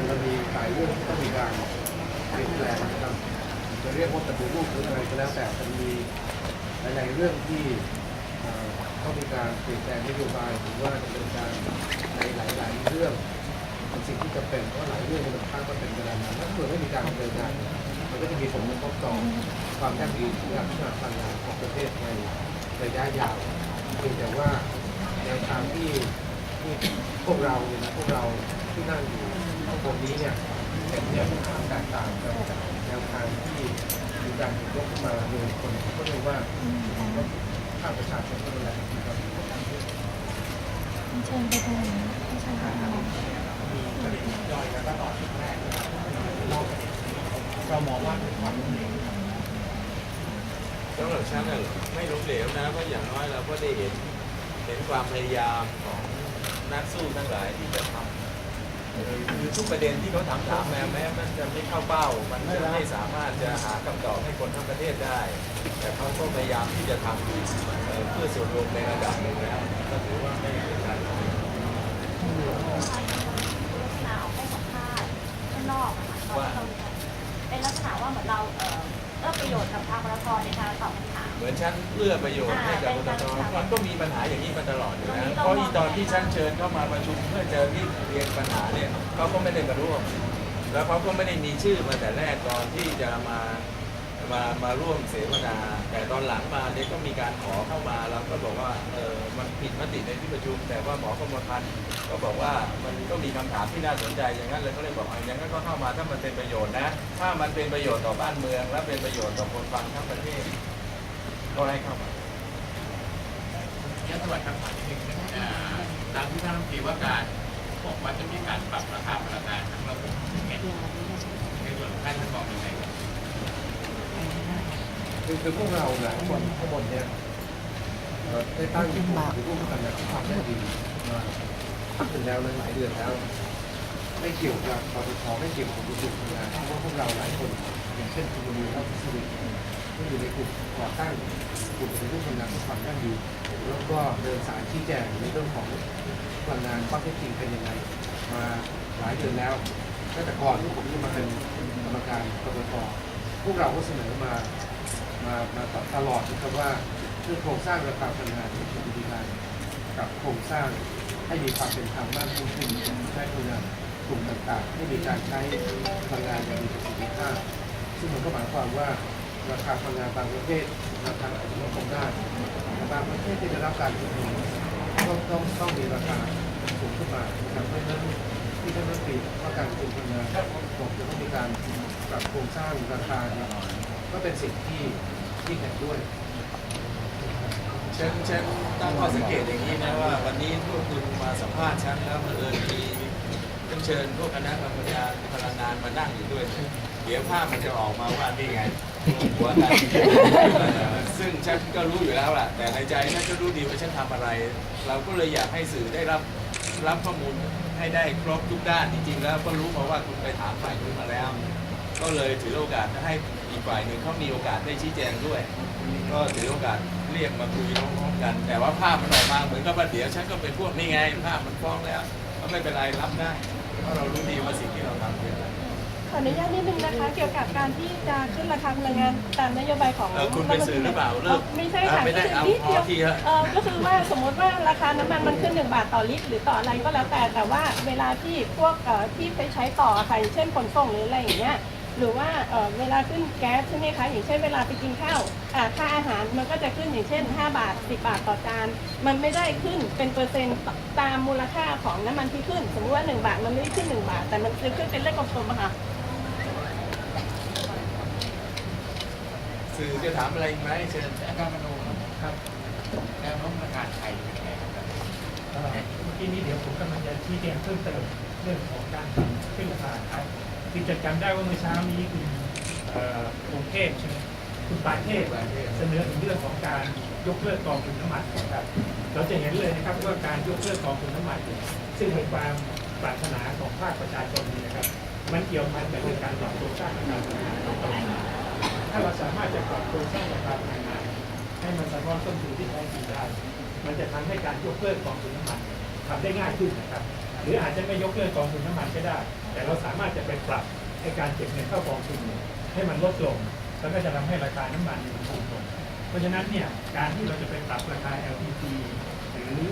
กันมันมีหลายเรื่องที่ต้องมีการเปลี่ยนแปลงนะครับจะเรียกว่าปฏิรูปหรืออะไรก็แล้วแต่มันมีหลายๆเรื่องที่ต้องมีการเปลี่ยนแปลงนโยบายหรือว่าดำเนินการในหลายๆเรื่องเป็นสิ่งที่จำเป็นเพราะหลายเรื่องมันค้างมาเป็นเวลานานถ้าเกิดไม่มีการดำเนินการมันก็จะมีผลกระทบต่อความยั่งยืนของการพัฒนาพลังงานของประเทศในระยะยาวเพียงแต่ว่าแนวทางที่ที่พวกเราเนี่ยนะพวกเราที่นั่งอยู่ ข้างบนนี้เนี่ยเห็นแนวทางแตกต่างกันจากแนวทางที่มีการยกขึ้นมาโดยคนก็เรียกว่าภาคประชาชนก็นั่นแหละนะครับเชิญไปตรงนี้เชิญไปตรงนี้มีประเด็นย่อยแล้วก็ต่อที่แรกนะครับนอกประเด็นเรามองว่าเป็นความล้มเหลวสำหรับฉันน่ะไม่ล้มเหลวนะเพราะอย่างน้อยเราก็ได้เห็นเห็นความพยายามของนักสู้ทั้งหลายที่จะทำ คือทุกประเด็นที่เขาถามถามมาแม้มันจะไม่เข้าเป้า มันจะไม่สามารถจะหาคำตอบให้คนทั้งประเทศได้ แต่เขาก็พยายามที่จะทำเอ่อเพื่อส่วนรวมในระดับหนึ่งแล้วก็ถือว่าไม่เป็นการล้มเหลวลักษณะออกให้สัมภาษณ์ข้างนอกอะค่ะตอนที่เราเป็นลักษณะว่าเหมือนเราเอื้อประโยชน์กับทางบรกในการตอบ เหมือนฉันเอื้อประโยชน์ให้กับกตมันก็มีปัญหาอย่างนี้มาตลอดอยู่นะเพราะอีตอนที่ฉันเชิญเข้ามาประชุมเพื่อจะรีบเรียนปัญหาเนี่ยเขาก็ไม่ได้มาร่วม แล้วเขาก็ไม่ได้มีชื่อมาแต่แรกตอนที่จะมามามาร่วมเสวนา แต่ตอนหลังมาเนี่ยก็มีการขอเข้ามาเราก็บอกว่าเออมันผิดมติในที่ประชุม แต่ว่าหมอกรมพันธ์ก็บอกว่ามันก็มีคำถามที่น่าสนใจอย่างนั้นเลยก็เลยบอกเอาอย่างนั้นก็เข้ามาถ้ามันเป็นประโยชน์นะ ถ้ามันเป็นประโยชน์ต่อบ้านเมือง และเป็นประโยชน์ต่อคนฟังทั้งประเทศ ก็ให้เข้ามายันสวัสดิ์คำถามนิดนึงนะอ่าตามที่ท่านรัฐมนตรีว่าการบอกว่าจะมีการปรับราคาพลังงานทั้งระบบเนี่ยในส่วนของท่านท่านมองยังไงครับคือคือพวกเราหลายคนข้างบนเนี่ยเอ่อได้ตั้งอยู่ที่ร่วมกันนะที่ทำได้ดีมาพักถึงแล้วหลายเดือนแล้ว ไม่เกี่ยวกับปตทไม่เกี่ยวกับกลุ่มงานเพราะว่าพวกเราหลายคนอย่างเช่นคุณมีและคุณสวิ ที่อยู่ในกลุ่มก่อตั้งกลุ่มในเรื่องพลังงานเพื่ความยั่งยืนแล้วก็เดินสายชี้แจงในเรื่องของพลังงานข้อเท็จจริงเป็นยังไงมาหลายเดือนแล้วตั้งแต่ก่อนที่ผมจะมาเป็นกรรมการปตทพวกเราก็เสนอมามามาตลอดนะครับว่าเรื่องโครงสร้างราคาพลังงานที่เป็นวิธีการกับโครงสร้างให้มีความเป็นธรรมมากขึ้นใช้พลังงานกลุ่มต่างๆให้มีการใช้พลังงานอย่างมีประสิทธิภาพซึ่งมันก็หมายความว่า ราคาพลังงานบางประเทศราคาอาจจะลดลงได้แต่บางประเทศที่ได้รับการอุดหนุนต้องต้องต้องมีราคาสูงขึ้นมานะครับเพราะฉะนั้นที่ท่านรัฐมนตรีว่าการกระทรวงพลังงานบอกจะต้องมีการปรับโครงสร้างราคาเนี่ยก็เป็นสิ่งที่ที่เห็นด้วยฉันฉันตั้งข้อสังเกตอย่างนี้นะว่าวันนี้พวกคุณมาสัมภาษณ์ฉันแล้วบังเอิญมีต้องเชิญพวกคณะกรรมการพลังงานมานั่งอยู่ด้วย เดี๋ยวภาพมันจะออกมาว่านี่ไง หัวกัน ซึ่งฉันก็รู้อยู่แล้วล่ะ แต่ในใจฉันก็รู้ดีว่าฉันทำอะไร เราก็เลยอยากให้สื่อได้รับรับข้อมูลให้ได้ครบทุกด้านจริงๆแล้วก็รู้มาว่าคุณไปถามฝ่ายนู้นมาแล้ว ก็เลยถือโอกาสให้อีกฝ่ายหนึ่งเขามีโอกาสได้ชี้แจงด้วย ก็ถือโอกาสเรียกมาคุยพร้อมๆกัน แต่ว่าภาพมันออกมาเหมือนกับว่าเดี๋ยวฉันก็เป็นพวกนี้ไง ภาพมันฟ้องแล้วก็ไม่เป็นไรรับได้เพราะเรารู้ดีว่าสิ่งที่เราทำคืออะไร ขออนุญาตนิดนึงนะคะ เกี่ยวกับการที่จะขึ้นราคาพลังงานตามนโยบายของเออคุณเป็นสื่อหรือเปล่าเลิกไม่ใช่ค่ะอะไม่ได้เอานิดเดียวพอทีเถอะเออก็คือว่าสมมติว่าราคาน้ำมันมันขึ้นหนึ่งบาทต่อลิตร หรือต่ออะไรก็แล้วแต่แต่ว่าเวลาที่พวกเอ่อที่ไปใช้ต่ออะค่ะอย่างเช่นขนส่งหรืออะไรอย่างเงี้ยหรือว่าเอ่อเวลาขึ้นแก๊สใช่ไหมคะอย่างเช่นเวลาไปกินข้าวอ่าค่าอาหารมันก็จะขึ้นอย่างเช่น 5 บาท 10 บาทต่อจานมันไม่ได้ขึ้นเป็นเปอร์เซ็นต์ตามมูลค่าของน้ำมันที่ขึ้น สมมติว่า 1 บาทมันไม่ได้ขึ้น 1 บาท แต่มันจะขึ้นเป็นเลขกลมๆอะค่ะ สื่อจะถามอะไรอีกไหมเชิญอาจารย์มโนครับแนวโน้มพลังงานไทยเป็นไงครับเมื่อกี้นี้เดี๋ยวผมกำลังจะชี้แจงเพิ่มเติมเรื่องของการปรับขึ้นราคาครับคือจะจำได้ว่าเมื่อเช้านี้คุณกรุงเทพใช่ไหมคุณปานเทพเสนอถึงเรื่องของการยกเลิกกองทุนน้ำมันนะครับเราจะเห็นเลยนะครับว่าการยกเลิกกองทุนน้ำมันซึ่งเป็นความปรารถนาของภาคประชาชนนี่นะครับมันเกี่ยวพันกับเรื่องการปรับโครงสร้างราคาพลังงานของเรา ถ้าเราสามารถจะปรับโครงสร้างราคาพลังงานให้มันสะท้อนต้นทุนที่แท้จริงได้ มันจะทำให้การยกเลิกกองทุนน้ำมันทำได้ง่ายขึ้นนะครับ หรืออาจจะไม่ยกเลิกกองทุนน้ำมันก็ได้ แต่เราสามารถจะไปปรับให้การเก็บเงินเข้ากองทุนให้มันลดลง แล้วก็จะทำให้ราคาน้ำมันมันถูกลง เพราะฉะนั้นเนี่ยการที่เราจะไปปรับราคา LPG หรือ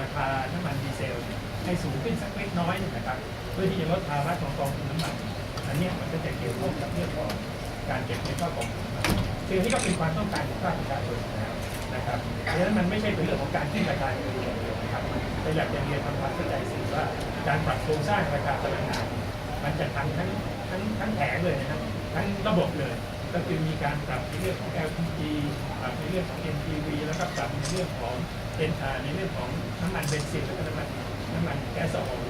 ราคาน้ำมันดีเซลให้สูงขึ้นสักเล็กน้อยนะครับ เพื่อที่จะลดภาระของกองทุนน้ำมัน อันนี้มันก็จะเกี่ยวข้องกับเรื่องของ การเก็บเงินเข้ากองทุนน้ำมันซึ่อันนี้ก็เป็นความต้องการของภาคประชาชนนะครับเพราะฉะนั้นมันไม่ใช่เป็นเรื่องของการขึ้นราคาอย่างเดียวนะครับแต่อยากจะเรียนทำความเข้าใจสื่อว่าการปรับโครงสร้างราคาพลังงานมันจะทำทั้งทั้งทั้งแผงเลยนะครับทั้งระบบเลยก็คือมีการปรับในเรื่องของ LPG ปรับในเรื่องของ NPV แล้วก็ปรับในเรื่องของเป็นาในเรื่องของน้ำมันเบนซินแล้วก็น้ำมันน้ำมันแก๊สโซฮอล์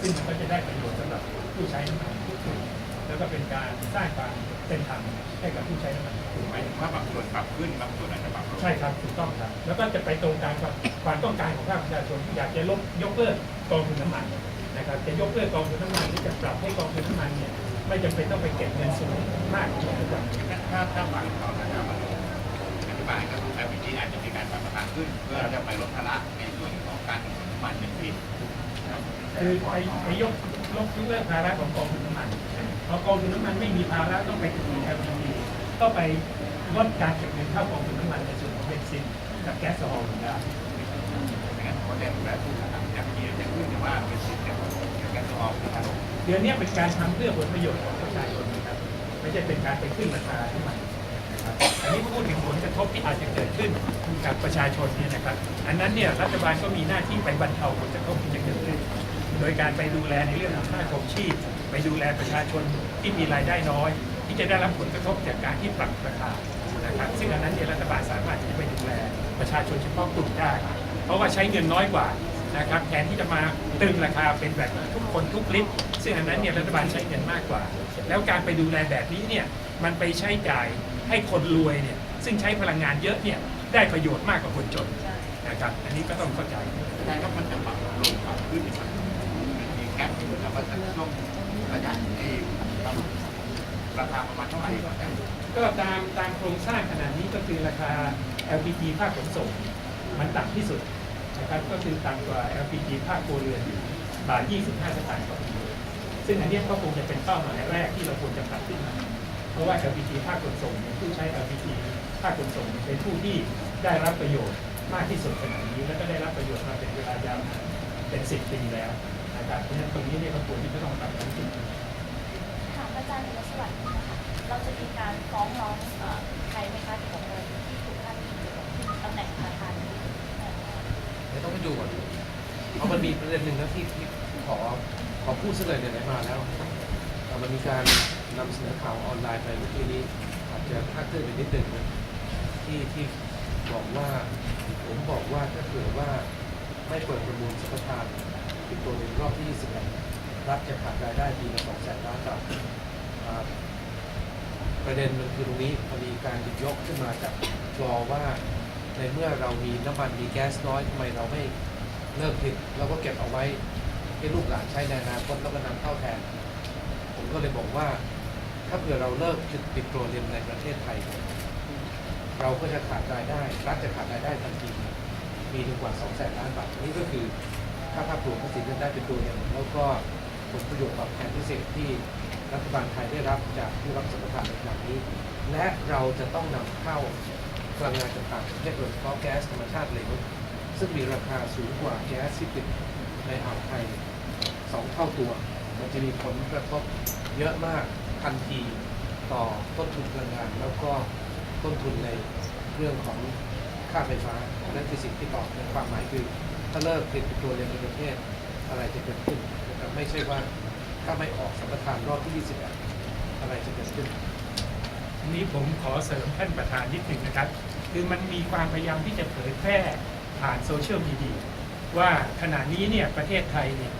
ซึ่งมันก็จะได้ประโยชน์สำหรับผู้ใช้น้ำมันทุกคนแล้วก็เป็นการสร้างความ เป็นธรรมให้กับผู้ใช้น้ำมันทุกหคมายนถึงว่าบางส่วนปรับขึ้นบางส่วนอาจจะปรับลงใช่ครับถูกต้องครับ แล้วก็จะไปตรงตามกับความต้องการของภาคประชาชนที่อยากจะลดยกเลิกกองทุนน้ำมันนะครับจะยกเลิกกองทุนน้ำมันหรือจะปรับให้กองทุนน้ำมันเนี่ยไม่จำเป็นต้องไปเก็บเงินสูงมากเหมือนทุกวันนี้ถ้าถ้าฟังเขานะครับอธิบายก็คือ LPG อาจจะมีการปรับราคาขึ้น เพื่อจะไปลดภาระในส่วนของการขนส่งน้ำมันเป็นที่ครับคือไปไปยกลดเลิกภาระของกองทุนน้ำมัน พอกองทุนน้ำมันไม่มีภาระต้องไปถึง LPG ก็ไปลดการเก็บเงินเข้ากองทุนน้ำมันในส่วนของเบนซินกับแก๊สโซฮอล์ได้ไม่งั้นผมก็จะแบบทำ LPG จะขึ้นแต่ว่าเป็นสิทธิ์แก๊สโซฮอล์ที่ทำเดี๋ยวนี้เป็นการทำเพื่อผลประโยชน์ของประชาชนนะครับไม่ใช่เป็นการไปขึ้นราคาน้ำมันอันนี้พูดถึงผลกระทบที่อาจจะเกิดขึ้นกับประชาชนเนี่ยนะครับ อันนั้นเนี่ยรัฐบาลก็มีหน้าที่ไปบรรเทาผลกระทบที่จะเกิดขึ้น โดยการไปดูแลในเรื่องของค่าครองชีพ ไปดูแลประชาชนที่มีรายได้น้อย ที่จะได้รับผลกระทบจากการที่ปรับราคานะครับซึ่งอันนั้นเนี่ยรัฐบาลสามารถที่จะไปดูแลประชาชนเฉพาะกลุ่มได้ เพราะว่าใช้เงินน้อยกว่านะครับแทนที่จะมาตึงราคาเป็นแบบทุกคนทุกลิตรซึ่งอันนั้นเนี่ยรัฐบาลใช้เงินมากกว่า แล้วการไปดูแลแบบนี้เนี่ยมันไปใช้จ่ายให้คนรวยเนี่ยซึ่งใช้พลังงานเยอะเนี่ยได้ประโยชน์มากกว่าคนจนนะครับอันนี้ก็ต้องเข้าใจแต่ก็มันจะปรับลงปรับขึ้นอีกมันมีแก๊ปที่มือนกับว่าจะช่วง ระยะเองราคาประมาณเท่าไหร่ก็ตามตามโครงสร้างขนาดนี้ก็คือราคา LPG ภาคขนส่ง มันต่ำที่สุดนะครับก็คือต่ำกว่า LPG ภาคคเรือนอยู่บาท 25 สตางค์ต่อกิโลซึ่งอันนี้ก็คงจะเป็นเป้าหมายแรกที่เราควรจะปรับขึ้นมา เพราะว่า LPG ภาคขนส่งเนี่ยผู้ใช้ LPG ภาคขนส่งเป็นผู้ที่ได้รับประโยชน์มากที่สุดขนาดนี้ แล้วก็ได้รับประโยชน์มาเป็นเวลายาวนานเป็น 10 ปีแล้ว นะครับเพราะฉะนั้ตรงนี้เนี่ยก็ควรที่จะต้องปรับขึ้นถามอาจารย์ในสวัสดิ์นะคะเราจะมีการฟ้องร้องเอ่อใครไหมคะเกี่ยวกับกรณีที่ถูกพาดพิงเกี่ยวกับตำแหน่งประธานเดี๋ยวต้องไปดูก่อนเพราะมันมีประเด็นหนึ่งนะที่ที่ขอขอพูดซะเลยไหนมาแล้วเอ่อมันมีการนำเสนอข่าวออนไลน์ไปเมื่อกี้นี้อาจจะคลาดเคลื่อนไปนิดหนึ่งนะที่ที่บอกว่าผมบอกว่าถ้าเกิดว่าไม่เปิดประมูลสัมปทาน เป็นตัวหนึ่งรอบที่21รัฐจะขาดรายได้ปีละ2แสนล้านบาทประเด็นมันคือตรงนี้พอมีการหยิบยกขึ้นมาจากฟลอว่าในเมื่อเรามีน้ำมันมีแก๊สน้อยทำไมเราไม่เลิกผลิตเราก็เก็บเอาไว้ให้ลูกหลานใช้ในอนาคตแล้วก็นำเข้าแทน ผมก็เลยบอกว่า ถ้าเผื่อเราเลิกผลิตปิโตรเลียมในประเทศไทย เราก็จะขาดรายได้ รัฐจะขาดรายได้ทันทีมีถึงกว่า2แสนล้านบาทนี่ก็คือ ค่าภาพรวมภาษีเงินได้เป็นตัวเดียวแล้วก็ผลประโยชน์ตอบแทนพิเศษที่รัฐบาลไทยได้รับจากผู้รับสัมปทานในครั้งนี้ และเราจะต้องนำเข้าพลังงานจากต่างประเทศโดยเฉพาะแก๊สธรรมชาติเหลวซึ่งมีราคาสูงกว่าแก๊สที่ผลิตในอ่าวไทยสองเท่าตัว มันจะมีผลกระทบเยอะมากทันทีต่อต้นทุนพลังงาน แล้วก็ต้นทุนในเรื่องของค่าไฟฟ้านั่นคือสิ่งที่ตอบในความหมายคือ ถ้าเลิกผลิตปิโตรเลียมในประเทศอะไรจะเกิดขึ้นนะครับไม่ใช่ว่าถ้าไม่ออกสัมปทานรอบที่21อะไรจะเกิดขึ้นนี้ผมขอเสริมท่านประธานนิดหนึ่งนะครับ คือมันมีความพยายามที่จะเผยแพร่ผ่านโซเชียลมีเดียว่าขณะนี้เนี่ยประเทศไทยเนี่ย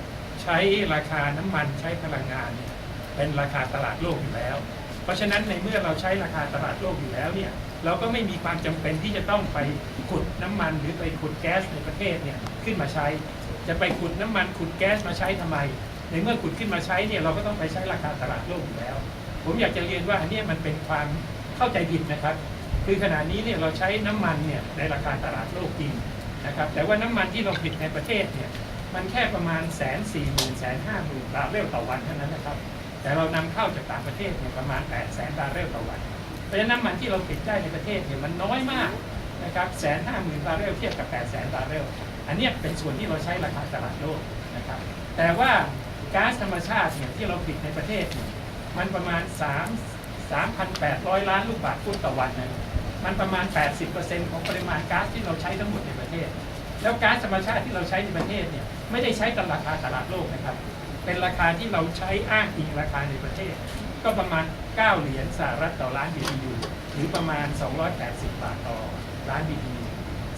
ใช้ราคาน้ำมันใช้พลังงานเนี่ยเป็นราคาตลาดโลกอยู่แล้ว เพราะฉะนั้นในเมื่อเราใช้ราคาตลาดโลกอยู่แล้วเนี่ยเราก็ไม่มีความจำเป็นที่จะต้องไปขุดน้ำมันหรือไปขุดแก๊สในประเทศเนี่ย ขึ้นมาใช้ จะไปขุดน้ำมันขุดแก๊สมาใช้ทำไม ในเมื่อขุดขึ้นมาใช้เนี่ยเราก็ต้องไปใช้ราคาตลาดโลกอยู่แล้ว ผมอยากจะเรียนว่าอันนี้มันเป็นความเข้าใจผิดนะครับ คือขณะนี้เนี่ยเราใช้น้ำมันเนี่ยในราคาตลาดโลกจริงนะครับ แต่ว่าน้ำมันที่เราผลิตในประเทศเนี่ยมันแค่ประมาณแสนสี่หมื่นแสนห้าหมื่นบาร์เรลต่อวันเท่านั้นนะครับ แต่เรานำเข้าจากต่างประเทศเนี่ยประมาณ8 0 0แสนบาร์เรลต่อวัน เพราะฉะนั้นน้ำมันที่เราผลิตได้ในประเทศเนี่ยมันน้อยมากนะครับแสนห้าหมื่นบาร์เรลเทียบกับ8 0 0แสนบาร์เรล อันนี้เป็นส่วนที่เราใช้ราคาตลาดโลกนะครับ แต่ว่าก๊าซธรรมชาติเนี่ยที่เราผลิตในประเทศเนี่ยมันประมาณ 3 3,800 ล้านลูกบาศก์ฟุตต่อวันนะมันประมาณ 80%ของปริมาณก๊าซที่เราใช้ทั้งหมดในประเทศ แล้วก๊าซธรรมชาติที่เราใช้ในประเทศเนี่ยไม่ได้ใช้ตามราคาตลาดโลกนะครับ เป็นราคาที่เราใช้อ้างอิงราคาในประเทศ ก็ประมาณ 9 เหรียญสหรัฐต่อล้าน BTU หรือประมาณ 280 บาทต่อล้าน BTU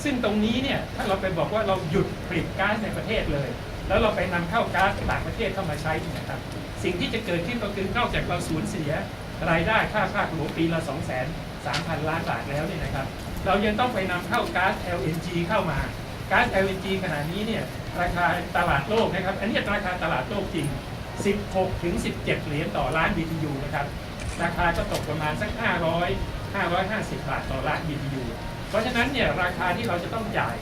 ซึ่งตรงนี้เนี่ยถ้าเราไปบอกว่าเราหยุดผลิตก๊าซในประเทศเลย แล้วเราไปนำเข้าก๊าซต่างประเทศเข้ามาใช้เนี่ยนะครับ สิ่งที่จะเกิดขึ้นก็คือนอกจากเราสูญเสียรายได้ค่าภาคหลวงปีละ2 3 0 0 0 ล้านบาทแล้วเนี่ยนะครับ เรายังต้องไปนำเข้าก๊าซ LNG เข้ามาก๊าซ LNG ขณะนี้เนี่ยราคาตลาดโลกนะครับ อันนี้ราคาตลาดโลกจริง 16 ถึง 17 เหรียญต่อล้าน BTU นะครับ ราคาก็ตกประมาณสัก 500 550 บาทต่อล้าน BTU เพราะฉะนั้นเนี่ยราคาที่เราจะต้องจ่าย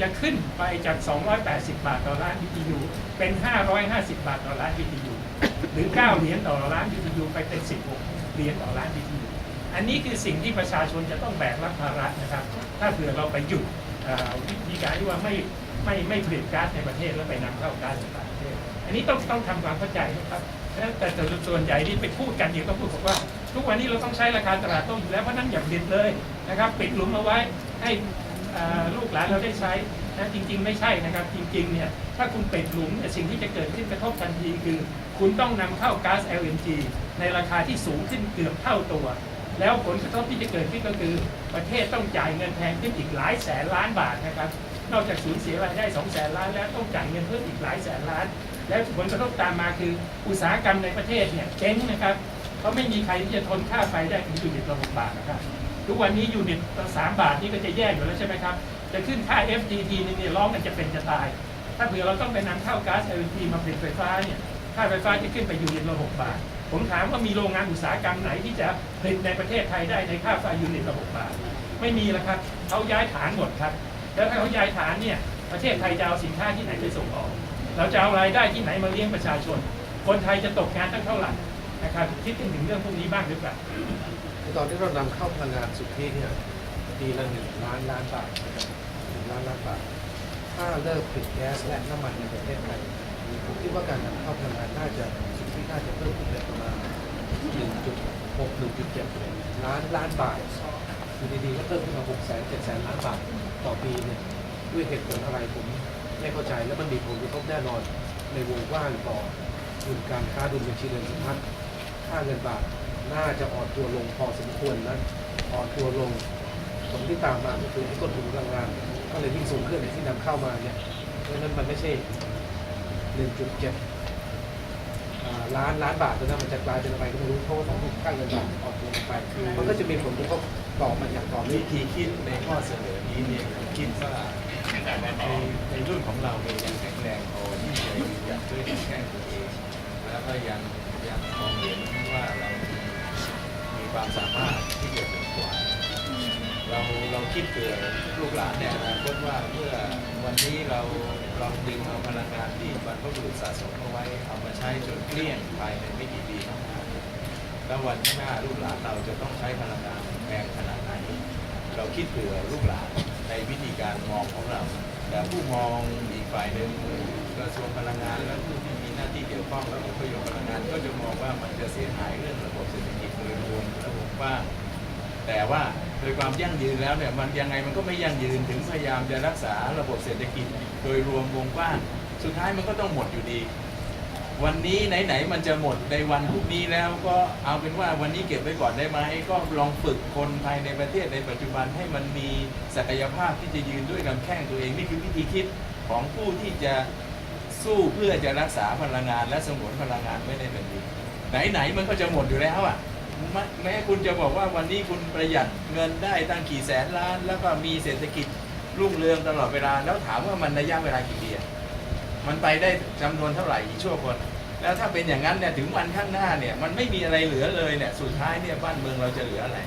จะขึ้นไปจาก 280 บาทต่อล้าน BTU เป็น 550 บาทต่อล้าน BTU หรือ 9 เหรียญต่อล้าน BTU ไปเป็น 16 เหรียญต่อล้าน BTU อันนี้คือสิ่งที่ประชาชนจะต้องแบกรับภาระนะครับ ถ้าเผื่อเราไปหยุดเอ่อวิธีการที่ว่าไม่ไม่ไม่ผลิตก๊าซในประเทศแล้วไปนำเข้าก๊าซจากต่างประเทศ อันนี้ต้องต้องทำความเข้าใจนะครับแต่แต่ส่วนใหญ่ที่ไปพูดกันเนี่ยต้องพูดบอกว่า ทุกวันนี้เราต้องใช้ราคาตลาดโต้อยู่แล้วเพราะนั้นอย่าผลิตเลยนะครับ ปิดหลุมเอาไว้ให้ลูกหลานเราได้ใช้นะจริง ๆ ไม่ใช่นะครับ จริงๆเนี่ยถ้าคุณปิดหลุมสิ่งที่จะเกิดขึ้นกระทบทันทีคือ คุณต้องนำเข้าก๊าซ LNG ในราคาที่สูงขึ้นเกือบเท่าตัว แล้วผลกระทบที่จะเกิดขึ้นก็คือ ประเทศต้องจ่ายเงินแพงขึ้นอีกหลายแสนล้านบาทนะครับนอกจากสูญเสียรายได้2แสนล้านแล้วต้องจ่ายเงินเพิ่มอีกหลายแสนล้าน แล้วผลกระทบตามมาคือ อุตสาหกรรมในประเทศเนี่ยเจ๊งนะครับ ราะไม่มีใครที่จะทนค่าไฟได้ถึงยูนิตละหกบาทนะครับ ทุกวันนี้ยูนิตละสามบาทนี่ก็จะแย่อยู่แล้วใช่ไหมครับจะขึ้นค่า FTT นึงเนี่ยร้องกันจะเป็นจะตาย ถ้าเผื่อเราต้องไปนำเข้าก๊าซ LNG มาผลิตไฟฟ้าเนี่ยค่าไฟฟ้าจะขึ้นไปยูนิตละหกบาท ผมถามว่ามีโรงงานอุตสาหกรรมไหนที่จะผลิตในประเทศไทยได้ในค่าไฟยูนิตละหกบาท ไม่มีแล้วครับเขาย้ายฐานหมดครับ แล้วถ้าเขาย้ายฐานเนี่ยประเทศไทยจะเอาสินค้าที่ไหนไปส่งออก เราจะเอารายได้ที่ไหนมาเลี้ยงประชาชน คนไทยจะตกงานตั้งเท่าไหร่ นะครับคิดถึงเรื่องพวกนี้บ้างหรือเปล่าตอนที่เรานำเข้าพลังงานสุทธิเนี่ยปีละหนึ่งล้านล้านบาทนะครับหนึ่งล้านล้านบาท ถ้าเลิกผลิตแก๊สและน้ำมันในประเทศไทยผมคิดว่าการนำเข้าพลังงานน่าจะสุทธิน่าจะเพิ่มขึ้นเป็นประมาณ1.6 1.7ล้านล้านบาทอยู่ดีๆก็เพิ่มขึ้นมา6แสน7แสนล้านบาทต่อปีเนี่ยด้วยเหตุผลอะไรผมไม่เข้าใจและมันมีผลกระทบแน่นอนในวงกว้างต่อดุลการค้าดุลบัญชีเงินสะพัด ค่าเงินบาทน่าจะอ่อนตัวลงพอสมควรนะอ่อนตัวลงผลที่ตามมาก็คือที่ต้นทุนพลังงาน ก็เลยยิ่งสูงขึ้นในที่นำเข้ามาเนี่ยเพราะนั้นมันไม่ใช่ 1.7อ่าล้านล้านบาทตอนนั้นมันจะกลายเป็นอะไรก็ไม่รู้เพราะว่าต้องค่าเงินบาทอ่อนตัวลงไป มันก็จะมีผลกระทบต่อมาอย่างต่อเนื่วิองธีคิดในข้อเสนอนี้เนี่ยผมคิดว่าในในรุ่นของเราเนี่ยยังแข็งแรงพอที่จะยืนหยัดด้วยแข้งตัวเองแล้วก็ยัง ยังมองเห็นว่าเรามีความสามารถที่จะเป็นกว่าเราเราคิดเผื่อลูกหลานในอนาคตว่าเมื่อวันนี้เราเราดึงเอาพลังงานที่บรรพบุรุษสะสมเอาไว้เอามาใช้จนเกลี้ยงภายในไม่กี่ปีข้างหน้าแล้ววันข้างหน้าลูกหลานเราจะต้องใช้พลังงานแพงขนาดไหนเราคิดเผื่อลูกหลานในวิธีการมองของเรา แต่ผู้มองอีกฝ่ายหนึ่งกระทรวงพลังงานและผู้ที่ น้าที่เกี่ยวข้องและผลประโยชน์พลังงานก็จะมองว่ามันจะเสียหายเรื่องระบบเศรษฐกิจโดยรวมระบบกว้างแต่ว่าโดยความยั่งยืนแล้วเนี่ยมันยังไงมันก็ไม่ยั่งยืนถึงพยายามจะรักษาระบบเศรษฐกิจ โดยรวมวงกว้างสุดท้ายมันก็ต้องหมดอยู่ดี วันนี้ไหนๆมันจะหมดในวันพรุ่งนี้แล้วก็เอาเป็นว่าวันนี้เก็บไว้ก่อนได้ไหมก็ลองฝึกคนภายในประเทศในปัจจุบันให้มันมีศักยภาพที่จะยืนด้วยลำแข้งตัวเองนี่คือวิธีคิดของผู้ที่จะ สู้เพื่อจะรักษาพลังงานและสงวนพลังงานไว้ในแผ่นดินไหนๆมันก็จะหมดอยู่แล้วอะแม้คุณจะบอกว่าวันนี้คุณประหยัดเงินได้ตั้งกี่แสนล้าน แล้วก็มีเศรษฐกิจรุ่งเรืองตลอดเวลาแล้วถามว่ามันระยะเวลากี่ปีมันไปได้จำนวนเท่าไหร่กี่ชั่วคน แล้วถ้าเป็นอย่างนั้นเนี่ยถึงวันข้างหน้าเนี่ยมันไม่มีอะไรเหลือเลยเนี่ยสุดท้ายเนี่ยบ้านเมืองเราจะเหลืออะไร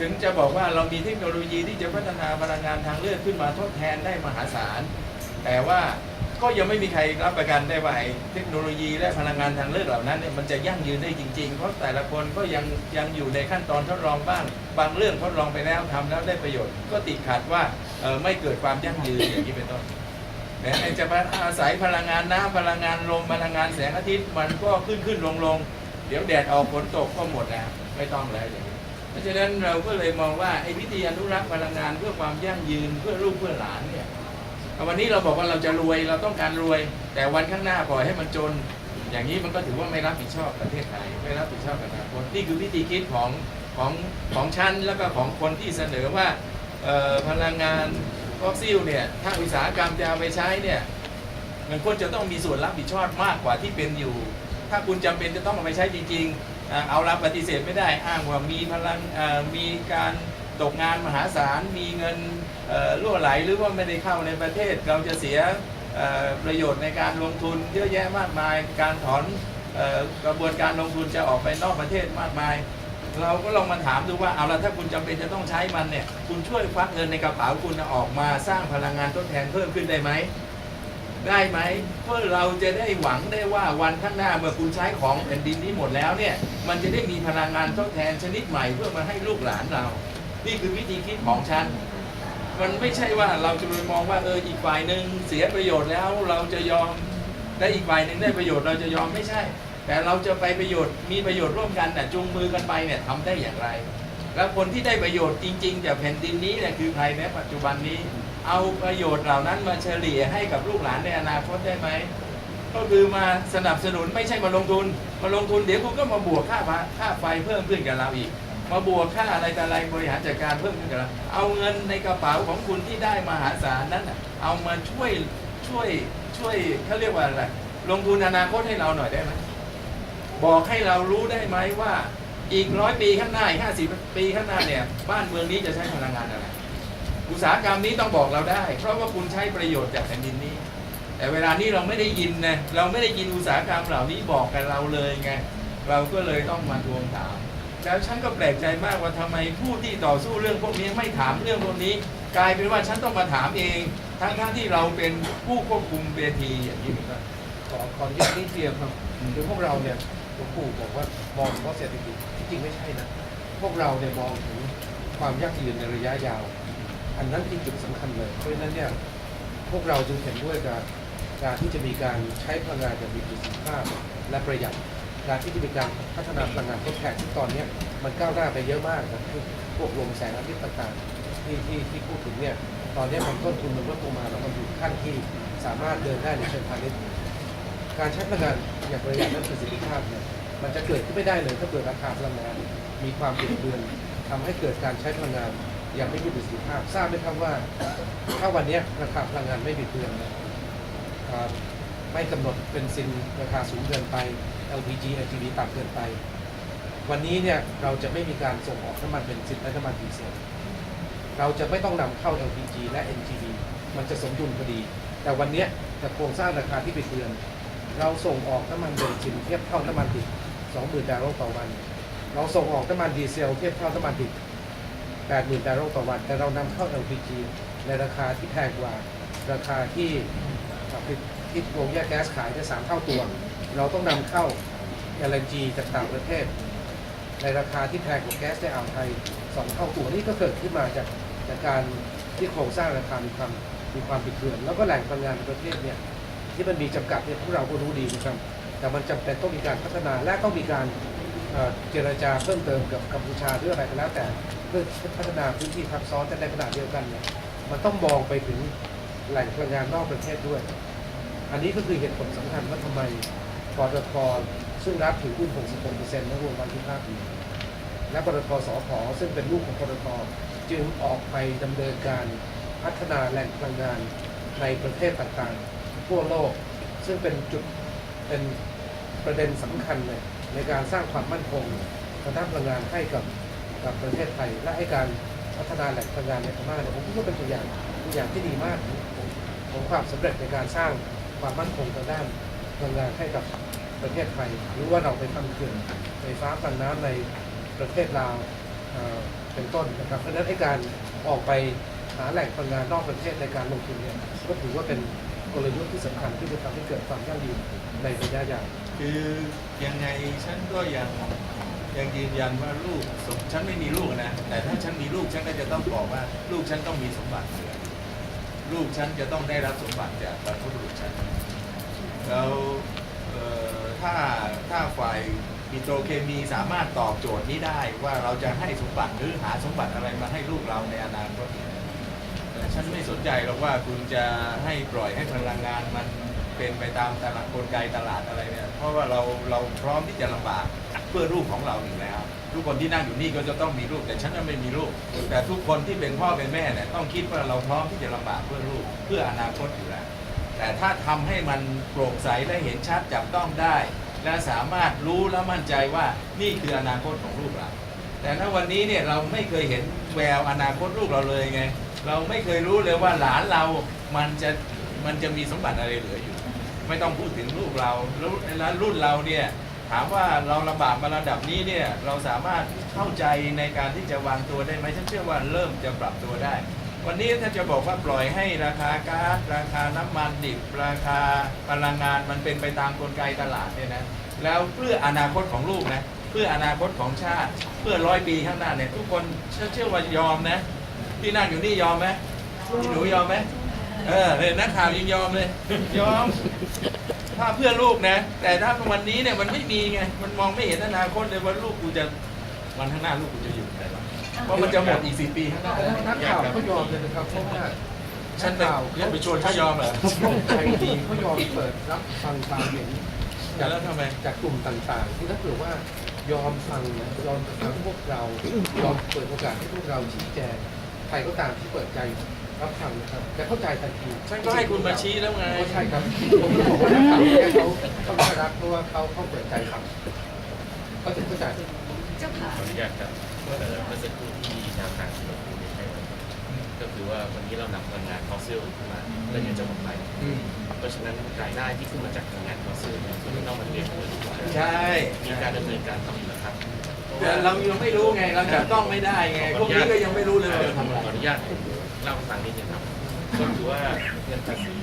ถึงจะบอกว่าเรามีเทคโนโลยีที่จะพัฒนาพลังงานทางเลือกขึ้นมาทดแทนได้มหาศาลแต่ว่า ก็ยังไม่มีใครรับประกันได้ว่าไอ้เทคโนโลยีและพลังงานทางเลือกเหล่านั้นเนี่ยมันจะยั่งยืนได้จริง ๆ เพราะแต่ละคนก็ยังยังอยู่ในขั้นตอนทดลองบ้าง บางเรื่องทดลองไปแล้วทำแล้วได้ประโยชน์ ก็ติดขัดว่าเออไม่เกิดความยั่งยืนอย่างนี้เป็นต้นแต่ไอ้จะมาอาศัยพลังงานน้ำพลังงานลมพลังงานแสงอาทิตย์มันก็ขึ้นขึ้นลงลงเดี๋ยวแดดออกฝนตกก็หมดแล้วไม่ต้องแล้วอย่างนี้เพราะฉะนั้นเราก็เลยมองว่าไอ้วิธีอนุรักษ์พลังงานเพื่อความยั่งยืนเพื่อลูกเพื่อหลานเนี่ย วันนี้เราบอกว่าเราจะรวยเราต้องการรวย แต่วันข้างหน้าปล่อยให้มันจน อย่างนี้มันก็ถือว่าไม่รับผิดชอบประเทศไทยไม่รับผิดชอบอนาคตนี่คือวิธีคิดของของของชั้นแล้วก็ของคนที่เสนอว่าพลังงานฟอสซิลเนี่ยถ้าอุตสาหกรรมจะเอาไปใช้เนี่ยมันควรจะต้องมีส่วนรับผิดชอบมากกว่าที่เป็นอยู่ ถ้าคุณจำเป็นจะต้องเอาไปใช้จริงๆ เอารับปฏิเสธไม่ได้อ้างว่ามีพลังมีการตกงานมหาศาลมีเงิน รั่วไหลหรือว่าไม่ได้เข้าในประเทศเราจะเสียประโยชน์ในการลงทุนเยอะแยะมากมาย การถอนกระบวนการลงทุนจะออกไปนอกประเทศมากมาย เราก็ลองมาถามดูว่าเอาละถ้าคุณจำเป็นจะต้องใช้มันเนี่ยคุณช่วยควักเงินในกระเป๋าคุณออกมาสร้างพลังงานทดแทนเพิ่มขึ้นได้ไหมได้ไหมเพื่อเราจะได้หวังได้ว่าวันข้างหน้าเมื่อคุณใช้ของแผ่นดินนี้หมดแล้วเนี่ยมันจะได้มีพลังงานทดแทนชนิดใหม่เพื่อมาให้ลูกหลานเรา นี่คือวิธีคิดของฉัน มันไม่ใช่ว่าเราจะไปมองว่าเอออีกฝ่ายหนึ่งเสียประโยชน์แล้วเราจะยอมได้อีกฝ่ายหนึ่งได้ประโยชน์เราจะยอมไม่ใช่ แต่เราจะไปประโยชน์มีประโยชน์ร่วมกันน่ะจูงมือกันไปเนี่ยทำได้อย่างไร แล้วคนที่ได้ประโยชน์จริงๆจากแผ่นดินนี้เนี่ยคือใครในปัจจุบันนี้ เอาประโยชน์เหล่านั้นมาเฉลี่ยให้กับลูกหลานในอนาคตได้ไหมก็คือมาสนับสนุนไม่ใช่มาลงทุน มาลงทุนเดี๋ยวคุณก็มาบวกค่าค่าไฟเพิ่มขึ้นกับเราอีก มาบวกค่าอะไรแต่อะไรบริหารจัดการเพิ่มขึ้นกับเราเอาเงินในกระเป๋าของคุณที่ได้มหาศาลนั้นเอามาช่วยช่วยช่วยเขาเรียกว่าอะไรลงทุนอนาคตให้เราหน่อยได้ไหมบอกให้เรารู้ได้ไหมว่าอีกร้อยปีข้างหน้าอีกห้าสิบปีข้างหน้าเนี่ย บ้านเมืองนี้จะใช้พลังงานอะไรอุตสาหกรรมนี้ต้องบอกเราได้ เพราะว่าคุณใช้ประโยชน์จากแผ่นดินนี้ แต่เวลานี้เราไม่ได้ยินนะเราไม่ได้ยินอุตสาหกรรมเหล่านี้บอกกับเราเลยไงเราก็เลยต้องมาทวงถาม แล้วฉันก็แปลกใจมากว่าทำไมผู้ที่ต่อสู้เรื่องพวกนี้ไม่ถามเรื่องพวกนี้ กลายเป็นว่าฉันต้องมาถามเอง ทั้งๆที่เราเป็นผู้ควบคุมเวทีอย่างนี้เป็นต้นขอขออนุญาตนิดเดียวครับคือพวกเราเนี่ยหลวงปู่บอกว่ามองเฉพาะเศรษฐกิจจริงๆไม่ใช่นะพวกเราเนี่ยมองถึงความยั่งยืนในระยะยาว อันนั้นคือจุดสำคัญเลยเพราะฉะนั้นเนี่ยพวกเราจึงเห็นด้วยกับการที่จะมีการใช้พลังงานอย่างมีประสิทธิภาพและประหยัด การที่จะมีการพัฒนาพลังงานทดแทนที่ตอนนี้มันก้าวหน้าไปเยอะมากนะพวกลมแสงอาทิตย์ต่างๆที่ที่ที่พูดถึงเนี่ยตอนนี้มันต้นทุนมันลดลงมาแล้วมันอยู่ขั้นที่สามารถเดินได้ในเชิงพาณิชย์การใช้พลังงานอย่างประหยัดและประสิทธิภาพเนี่ยมันจะเกิดขึ้นไม่ได้เลยถ้าเกิดราคาพลังงานมีความบิดเบือนทำให้เกิดการใช้พลังงานอย่างไม่มีประสิทธิภาพทราบไหมครับว่า ถ้าวันนี้ราคาพลังงานไม่บิดเบือนเนี่ยอ่าไม่กำหนดเป็นซินราคาสูงเกินไป LPG LTV ต่ำเกินไป วันนี้เนี่ยเราจะไม่มีการส่งออกน้ำมันเบนซินและน้ำมันดีเซลเราจะไม่ต้องนำเข้า LPG และ NGV มันจะสมดุลพอดี แต่วันนี้จากโครงสร้างราคาที่บิดเบือน เราส่งออกน้ำมันเบนซินเทียบเท่าน้ำมันดิบ20,000บาร์เรลต่อวัน เราส่งออกน้ำมันดีเซลเทียบเท่าน้ำมันดิบ80,000บาร์เรลต่อวัน แต่เรานำเข้า LPG ในราคาที่แพงกว่า ราคาที่ที่โรงแยกแก๊สขายได้สามเท่าตัว เราต้องนำเข้า LNG จากต่างประเทศ ในราคาที่แพงกว่าแก๊สในอ่าวไทยสองเท่าตัวนี่ก็เกิดขึ้นมาจากจากการที่โครงสร้างราคามีความมีความผิดเบือน แล้วก็แหล่งพลังงานในประเทศเนี่ยที่มันมีจำกัดเนี่ยพวกเราก็รู้ดีนะครับ แต่มันจำเป็นต้องมีการพัฒนาและต้องมีการเจรจาเพิ่มเติมกับกัมพูชาหรืออะไรก็แล้วแต่เพื่อพัฒนาพื้นที่ทับซ้อนแต่ในขณะเดียวกันเนี่ยมันต้องมองไปถึงแหล่งพลังงานนอกประเทศด้วย อันนี้ก็คือเหตุผลสำคัญว่าทำไม ปตทซึ่งรับถือหุ้น 66%ในรวมวันที่ภาคและปตทสพซึ่งเป็นลูกของปตทจึงออกไปดำเนินการพัฒนาแหล่งพลังงานในประเทศต่างๆ ทั่วโลก ซึ่งเป็นจุดเป็นประเด็นสำคัญเลยในการสร้างความมั่นคงทางด้านพลังงานให้กับกับประเทศไทย และให้การพัฒนาแหล่งพลังงานในพม่าเนี่ยผมคิดว่าเป็นตัวอย่างตัวอย่างที่ดีมากของความสำเร็จในการสร้างความมั่นคงทางด้าน พลังงานให้กับประเทศไทย หรือว่าเราไปทำเขื่อนไฟฟ้าพลังน้ำในประเทศลาวเเป็นต้นนะครับเพราะฉะนั้นให้การออกไปหาแหล่งพลังงานนอกประเทศในการลงทุนเนี่ยก็ถือว่าเป็นกลยุทธ์ที่สำคัญที่จะทำให้เกิดความยั่งยืนในระยะยาวคือยังไงฉันก็ยังยังยืนยันว่าลูกสมฉันไม่มีลูกนะ แต่ถ้าฉันมีลูกฉันก็จะต้องบอกว่า ลูกฉันต้องมีสมบัติ ลูกฉันจะต้องได้รับสมบัติจากบรรพบุรุษฉัน แล้วถ้าถ้าฝ่ายปิโตรเคมีสามารถตอบโจทย์นี้ได้ว่าเราจะให้สมบัติหรือหาสมบัติอะไรมาให้ลูกเราในอนาคตแต่ฉันไม่สนใจหรอกว่าคุณจะให้ปล่อยให้พลังงานมันเป็นไปตามตลาดกลไกตลาดอะไรเนี่ยเพราะว่าเราเราพร้อมที่จะลำบากเพื่อลูกของเราอยู่แล้วทุกคนที่นั่งอยู่นี่ก็จะต้องมีลูกแต่ฉันไม่มีลูกแต่ทุกคนที่เป็นพ่อเป็นแม่เนี่ยต้องคิดว่าเราพร้อมที่จะลำบากเพื่อลูกเพื่ออนาคตอยู่ แต่ถ้าทำให้มันโปร่งใสและเห็นชัดจับต้องได้ และสามารถรู้และมั่นใจว่านี่คืออนาคตของลูกเราแต่ถ้าวันนี้เนี่ยเราไม่เคยเห็นแววอนาคตลูกเราเลยไง เราไม่เคยรู้เลยว่าหลานเรา มันจะมันจะมีสมบัติอะไรเหลืออยู่ ไม่ต้องพูดถึงลูกเราแล้วแล้วรุ่นเราเนี่ยถามว่าเราลำบากมาระดับนี้เนี่ยเราสามารถเข้าใจในการที่จะวางตัวได้ไหมฉันเชื่อว่าเริ่มจะปรับตัวได้ วันนี้ถ้าจะบอกว่าปล่อยให้ราคาก๊าซราคาน้ำมันดิบ ราคาพลังงานมันเป็นไปตามกลไกตลาดเนี่ยนะแล้วเพื่ออนาคตของลูกนะเพื่ออนาคตของชาติ เพื่อร้อยปีข้างหน้าเนี่ยทุกคนเชื่อเชื่อว่ายอมนะที่นั่งอยู่นี่ยอมไหมพี่หนูยอมไหมเออเลยนักข่าวยังยอมเลย ยอม ถ้าเพื่อลูกนะ แต่ถ้าวันนี้เนี่ยมันไม่มีไง มันมองไม่เห็นอนาคตเลยว่าลูกกูจะวันข้างหน้าลูกกูจะอยู่ วะเพราะมันจะหมดอีกสี่ปีข้างหน้าแล้วนักข่าวเขายอมเลยนะครับเพราะว่าฉันไปฉันไปชวนเขายอมเหรอเขาใจดีเขายอมเปิดรับฟังความเห็นแล้วทำไมจากกลุ่มต่างๆ ที่ถ้าเกิดว่ายอมฟังนะยอมฟังพวกเรายอมเปิดโอกาสให้พวกเราชี้แจงใครก็ตามที่เปิดใจรับฟังนะครับจะเข้าใจทันทีฉันก็ให้คุณมาชี้แล้วไงก็ใช่ครับผมก็บอกว่านักข่าวเนี่ยเขาเขาน่ารักเพราะว่าเขาเขาเปิดใจฟังเขาถึงเข้าใจเจ้าค่ะขออนุญาตครับ เอ่อเมื่อสักครู่ที่แนวทางที่เราคุยกันไปก็คือว่าวันนี้เรานำพลังงานฟอสซิลขึ้นมาเพื่อที่จะหมดไปอืมเพราะฉะนั้นรายได้ที่ขึ้นมาจากพลังงานฟอสซิลเนี่ยก็ต้องมาเรียนรู้ดีกว่าใช่มีการดำเนินการทำอยู่แล้วครับแต่เรายังไม่รู้ไงเราจับต้องไม่ได้ไงพวกนี้ก็ยังไม่รู้เลยว่าเราทำอะไรขออนุญาตเล่าให้ฟังนิดนึงครับก็คือว่าเงินภาษี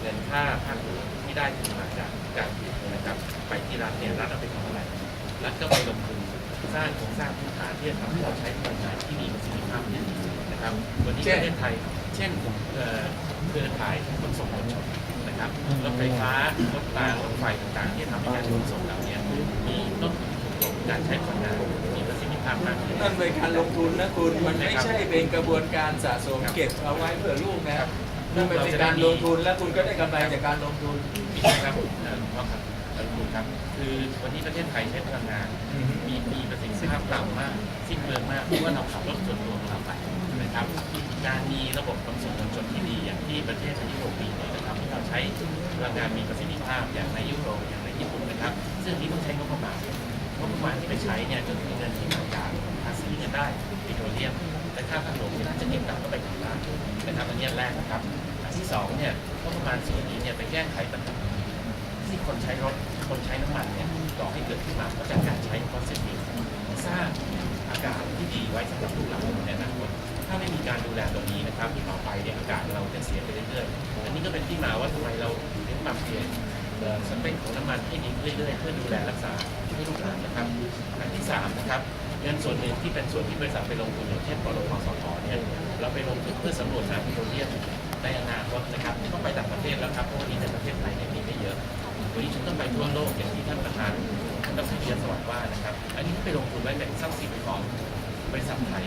เงินค่าภาคหลวงที่ได้ขึ้นมาจากการผลิตเนี่ยนะครับ ไปที่รัฐเนี่ยรัฐเอาไปทำอะไรรัฐก็ไปลงทุน สร้างโครงสร้างพื้นฐานที่จะทำให้เราใช้พลังงานที่มีประสิทธิภาพเนี่ยนะครับวันนี้ประเทศไทย เช่นเอ่อเครือข่ายขนส่งมวลชนนะครับรถไฟฟ้ารถรางรถไฟต่างๆที่ทำให้การขนส่งเรานี่ยมีต้นทุนถูกลงการใช้พลังงานมีประสิทธิภาพมากขึ้น นั่นเป็นการลงทุนนะคุณ มันไม่ใช่เป็นกระบวนการสะสมเก็บเอาไว้เพื่อลูกนะนั่นเป็นการลงทุนแล้วคุณก็ได้กำไรจากการลงทุนครับเอ่อเพราะครับครูครับ คือวันนี้ประเทศไทยใช้พลังงาน มีมีประสิทธิภาพต่ำมากสิ้นเปลืองมากเพราะว่าเราขับรถส่วนตัวของเราไปนะครับการมีระบบขนส่งมวลชนที่ดีอย่างที่ประเทศในยุโรปมีเนี่ยนะครับที่เราใช้พลังงานมีประสิทธิภาพอย่างในยุโรปอย่างในญี่ปุ่นนะครับ ซึ่งที่ต้องใช้งบประมาณงบประมาณที่ไปใช้เนี่ยก็คือเงินที่มาจากภาษีเงินได้ปิโตรเลียมและค่าขนมที่น่าจะเก็บกลับก็ไปทำร้านนะครับอันนี้แรกนะครับอันที่สองเนี่ยงบประมาณส่วนนี้เนี่ยไปแก้ไขปัญหาที่คนใช้รถคนใช้น้ำมันเนี่ยก่อให้เกิดขึ้นมาเพราะจากการใช้ฟอสซิล สร้างอากาศที่ดีไว้สำหรับลูกหลานในอนาคตถ้าไม่มีการดูแลตรงนี้นะครับที่ต่อไปเนี่ยอากาศเราจะเสียไปเรื่อยๆ อันนี้ก็เป็นที่มาว่าทำไมเราถึงปรับเปลี่ยนเอ่อสเปคของน้ำมันให้ดีขึ้นเรื่อยๆ เพื่อดูแลรักษาให้ลูกหลานนะครับอันที่สามนะครับเงินส่วนหนึ่งที่เป็นส่วนที่บริษัทไปลงทุนอย่างเช่นปตทสทเนี่ยเราไปลงทุนเพื่อสำรวจหาปิโตรเลียมในอนาคตนะครับต้องไปต่างประเทศแล้วครับเพราะวันนี้ในประเทศไทยเนี่ยมีไม่เยอะวันนี้ฉันต้องไปทั่วโลกอย่างที่ท่านประธาน ยสวัสดิ์ว่านะครับ อันนี้ไปลงทุนไว้เป็นทรัพย์สินของบริษัทไทย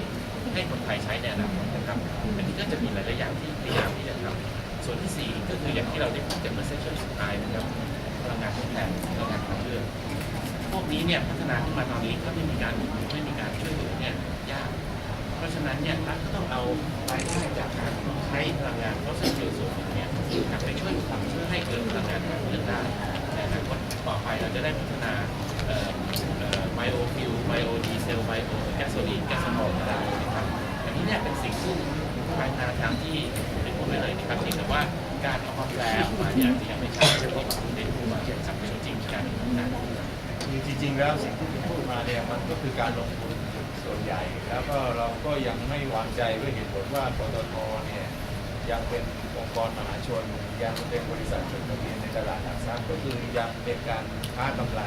ให้คนไทยใช้ในอนาคตนะครับ อันนี้ก็จะมีหลายๆอย่างที่พยายามที่จะทำส่วนที่สี่ก็คืออย่างที่เราได้พูดกันเมื่อเซสชั่นสุดท้ายนะครับพลังงานทดแทนพลังงานทางเลือกพวกนี้เนี่ยพัฒนาขึ้นมาตอนนี้ถ้าไม่มีการไม่มีการช่วยเหลือเนี่ยยาก เพราะฉะนั้นเนี่ยรัฐก็ต้องเอารายได้จากการใช้พลังงานฟอสซิลส่วนนี้เนี่ยกลับไปช่วยทำเพื่อให้เกิดพลังงานทางเลือกได้ในอนาคตต่อไปเราจะได้พัฒนา ไบโอฟิวไบโอดีเซลไบโอแก๊สโซลีนแก๊สโซฮอลได้นะครับอันนี้เนี่ยเป็นสิ่งที่ทางทางที่ได้พูดไปเลยนะครับเพียงแต่ว่าการเอามาแปลออกมาเนี่ยอาจจะยังไม่ใช่ที่ผมได้พูดมาจากเป็นจริงการทำงานคือจริงๆแล้วสิ่งที่พูดมาเนี่ยมันก็คือการลงทุนส่วนใหญ่ แล้วก็เราก็ยังไม่วางใจด้วยเหตุผลว่าปตทเนี่ยยังเป็นองค์กรมหาชนยังเป็นบริษัทจดทะเบียนในตลาดหลักทรัพย์ก็คือยังเป็นการค้ากำไร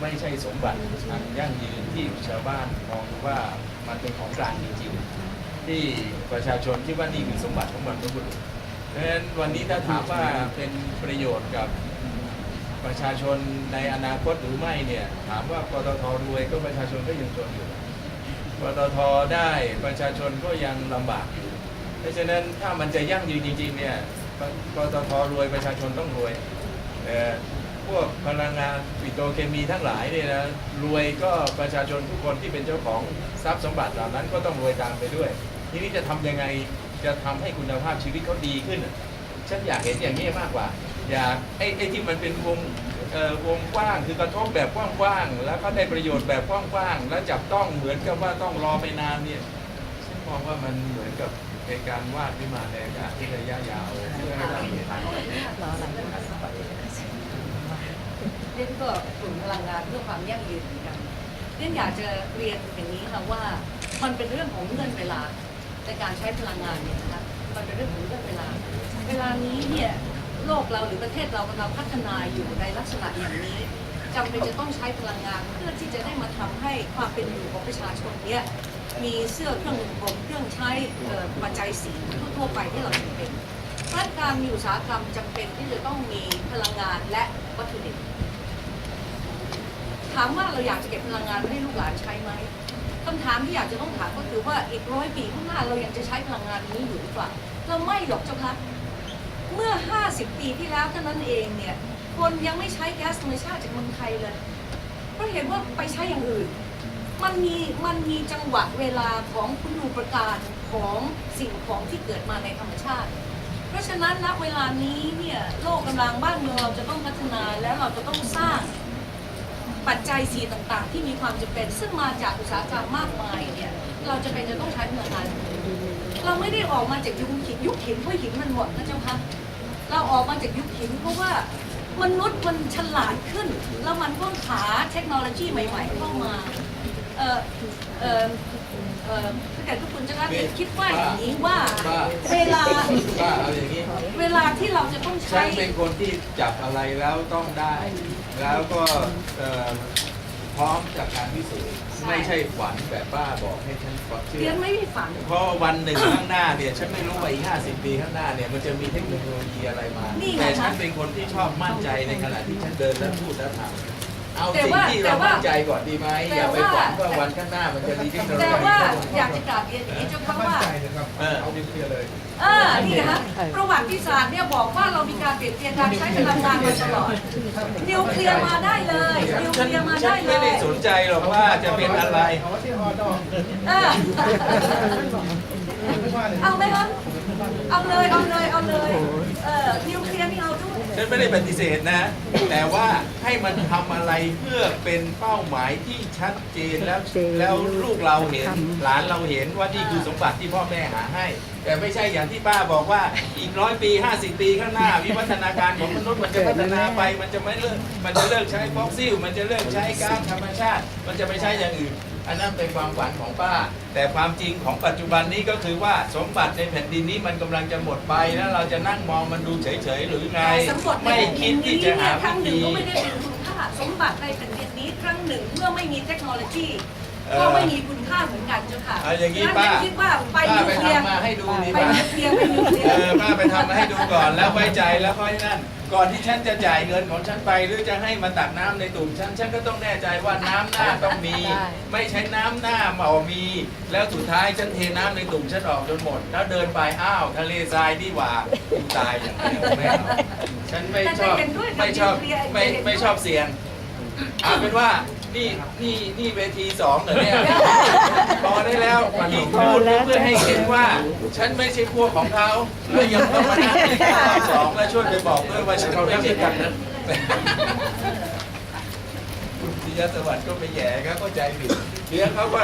ไม่ใช่สมบัติอันยั่งยืนที่ชาวบ้านมองว่ามันเป็นของกลางจริงๆที่ประชาชนคิดว่านี่คือสมบัติของบรรพบุรุษเพราะฉะนั้นวันนี้ถ้าถามว่าเป็นประโยชน์กับประชาชนในอนาคตหรือไม่เนี่ยถามว่าปตทรวยก็ประชาชนก็ยังจนอยู่ปตทได้ประชาชนก็ยังลำบากอยู่ เพราะฉะนั้นถ้ามันจะยั่งยืนจริงๆเนี่ยปตทรวยประชาชนต้องรวยเออ วกพลังงานปิโตรเคมีทั้งหลายเนี่ยนะรวยก็ประชาชนทุกคนที่เป็นเจ้าของทรัพย์สมบัติเหล่านั้นก็ต้องรวยตามไปด้วย ทีนี้จะทำยังไงจะทำให้คุณภาพชีวิตเขาดีขึ้นน่ะฉันอยากเห็นอย่างนี้มากกว่า อยากไอ้ไอ้ที่มันเป็นวงเอ่อวงกว้างคือกระทบแบบกว้างๆแล้วก็ได้ประโยชน์แบบกว้างๆแล้วจับต้องเหมือนกับว่าต้องรอไปนานเนี่ยฉันมองว่ามันเหมือนกับเป็นการวาดขึ้นมาในอากาศที่ระยะยาวเพื่อให้เราเห็น เรียนก็กลุ่มพลังงานเพื่อความยั่งยืนเหมือนกันเรียนอยากจะเรียนอย่างนี้ค่ะว่ามันเป็นเรื่องของเงื่อนเวลาในการใช้พลังงานเนี่ยนะคะมันเป็นเรื่องของเงื่อนเวลา เวลานี้เนี่ยโลกเราหรือประเทศเรากำลังพัฒนาอยู่ในลักษณะอย่างนี้จำเป็นจะต้องใช้พลังงานเพื่อที่จะได้มาทำให้ความเป็นอยู่ของประชาชนเนี่ยมีเสื้อเครื่องนุ่งห่มเครื่องใช้ปัจจัยสีทั่วไปที่เราจำเป็นเพราะการมีอุตสาหกรรมจำเป็นที่จะต้องมีพลังงานและวัตถุดิบ ถามว่าเราอยากจะเก็บพลังงานไว้ให้ลูกหลานใช้ไหมคำถามที่อยากจะต้องถามก็คือว่าอีกร้อยปีข้างหน้าเรายังจะใช้พลังงานนี้อยู่หรือเปล่าเราไม่หรอกเจ้าคะเมื่อ 50 ปีที่แล้วเท่านั้นเองเนี่ยคนยังไม่ใช้แก๊สธรรมชาติจากเมืองไทยเลยเพราะเห็นว่าไปใช้อย่างอื่น มันมีมันมีจังหวะเวลาของคุณูประการของสิ่งของที่เกิดมาในธรรมชาติ เพราะฉะนั้นณเวลานี้เนี่ยโลกกำลังบ้านเมืองเราจะต้องพัฒนาแล้วเราจะต้องสร้าง ปัจจัยสีต่างๆ ที่มีความจำเป็น ซึ่งมาจากอุตสาหกรรมมากมายเนี่ยเราจะเป็นจะต้องใช้พลังงานเราไม่ได้ออกมาจากยุคหินยุคหินเพราะหินมันหมดนะเจ้าคะเราออกมาจากยุคหินเพราะว่ามนุษย์มันฉลาดขึ้น แล้วมันก็หาเทคโนโลยีใหม่ ๆ เข้ามาเออเออเออถ้าเกิดทุกคนจะรับคิดว่าอย่างนี้ว่าป้าเวลาป้าเอาอย่างนี้เวลาที่เราจะต้องฉัใช้นเป็นคนที่จับอะไรแล้วต้องได้ แล้วก็เอ่อพร้อมจากการพิสูจน์ไม่ใช่ฝันแบบป้าบอกให้ฉันฝันเชื่เรียอนไม่ได้ฝัน เพราะวันหนึ่งข้างหน้าเนี่ย ฉันไม่รู้ว่าอีก50ปีข้างหน้าเนี่ย มันจะมีเทคโนโลยีอะไรมา นี่ไงแต่ฉันคะเป็นคนที่ชอบมั่นใจในขณะที่ฉันเดินและพูดและทำเอาแต่สิ่งว่าที่แต่เราว่ามั่นใจก่อนดีไหมแต่อย่าไปว่าฝันว่าวันข้างหน้ามันจะมีเทคโนโลยีแต่ว่าอยากจะกราบเรียนอย่างนี้เจ้าค่ะมั่นว่าใจนะครับเออเอานิวเคลียร์เลย เออนี่นะคะประวัติศาสตร์เนี่ยบอกว่าเรามีการเปลี่ยนแปลงการใช้พลังงานมาตลอดนิวเคลียร์มาได้เลยนิวเคฉันลียร์มาฉัได้นเลไม่ได้ยสนใจหรอกว่าจะเป็นอะไร เอาว่าที่ฮอดอกเออไม่ว่าเลยเอาไหมคะเอาเลยเอาเลยเอาเลยเออนิวเคลียร์นี่เอาด้วย ฉันไม่ได้ปฏิเสธนะ แต่ว่าให้มันทำอะไรเพื่อเป็นเป้าหมายที่ชัดเจนแล้วแล้วลูกเราเห็น หลานเราเห็นว่านี่คือสมบัติที่พ่อแม่หาให้ แต่ไม่ใช่อย่างที่ป้าบอกว่าอีกร้อยปี50ปีข้างหน้า วิวัฒนาการของมนุษย์มันจะพัฒนาไป มันจะไม่เลิกมันจะเลิกใช้ฟอสซิลมันจะเลิกใช้ก๊าซธรรมชาติ มันจะไปใช้อย่างอื่น อันนั้นเป็นความฝันของป้า แต่ความจริงของปัจจุบันนี้ก็คือว่าสมบัติในแผ่นดินนี้มันกำลังจะหมดไปแล้วเราจะนั่งมองมันดูเฉยๆหรือไง ไม่คิดที่จะเนี่หายครั้งหนึ่งวิธีก็ไม่ได้เป็นคุณค่าสมบัติในแผ่นดินนี้ครั้งหนึ่งเมื่อไม่มีเทคโนโลยี ก็ไม่มีคุณค่าเหมือนกันเจ้าค่ะเอาอย่างนี้นั้นป้าคิดว่าไปป้านิวไปเคลียร์ทำมาให้ดูดีไปป่ะนิวเคลียร์ไปนิวเคลียเอร์อป้าไปทำมาให้ดูก่อนแล้วไว้ใจแล้วค่อยนั่น ก่อนที่ฉันจะจ่ายเงินของฉันไป หรือจะให้มาตักน้ำในตุ่มฉันฉันก็ต้องแน่ใจว่าน้ำหน้าต้องมีไม่ใช่น้ำหน้าเมามี แล้วสุดท้ายฉันเทน้ำในตุ่มฉันออกจนหมด แล้วเดินไปอ้าวทะเลทรายดีกว่ากูตายอย่างเดียวไม่เอาฉันไม่ชอบไม่ชอบไม่ไม่ชอบเสี่ยง เอาเป็นว่านี่นี่นี่เวทีสองเหรอเนี่ยพอได้แล้วที่พูดเพื่อให้เห็นว่า ฉันไม่ใช่พวกของเขาแล้วยังต้องมานั่งในข้อสองแล้วช่วยไปบอกด้วยว่าฉันไม่ใช่กันนะคุณปิยสวัสดิ์ก็ไปแย่ครับเข้าใจผิดเดี๋ยวเขาก็